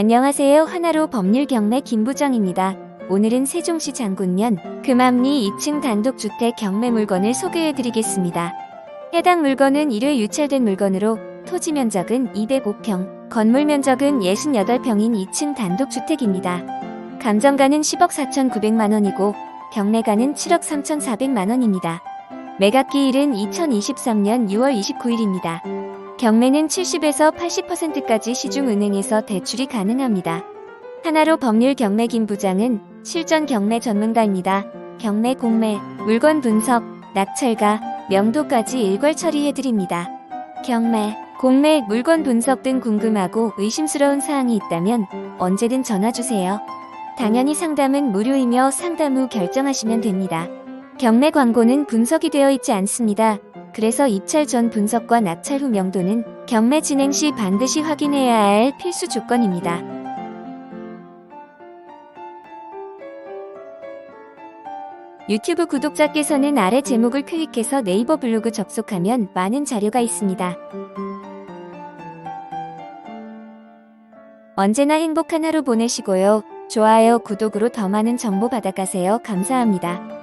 안녕하세요. 하나로 법률 경매 김부정입니다. 오늘은 세종시 장군면 금암리 2층 단독주택 경매 물건을 소개해드리겠습니다. 해당 물건은 1회 유찰된 물건으로 토지 면적은 205평, 건물 면적은 68평인 2층 단독주택입니다. 감정가는 10억 4,900만 원이고 경매가는 7억 3,400만 원입니다. 매각기일은 2023년 6월 29일입니다. 경매는 70에서 80%까지 시중은행에서 대출이 가능합니다. 하나로 법률 경매 김 부장은 실전 경매 전문가입니다. 경매 공매, 물건 분석, 낙찰가, 명도까지 일괄 처리해드립니다. 경매, 공매, 물건 분석 등 궁금하고 의심스러운 사항이 있다면 언제든 전화주세요. 당연히 상담은 무료이며 상담 후 결정하시면 됩니다. 경매 광고는 분석이 되어 있지 않습니다. 그래서 입찰 전 분석과 낙찰 후 명도는 경매 진행 시 반드시 확인해야 할 필수 조건입니다. 유튜브 구독자께서는 아래 제목을 클릭해서 네이버 블로그 접속하면 많은 자료가 있습니다. 언제나 행복한 하루 보내시고요. 좋아요, 구독으로 더 많은 정보 받아가세요. 감사합니다.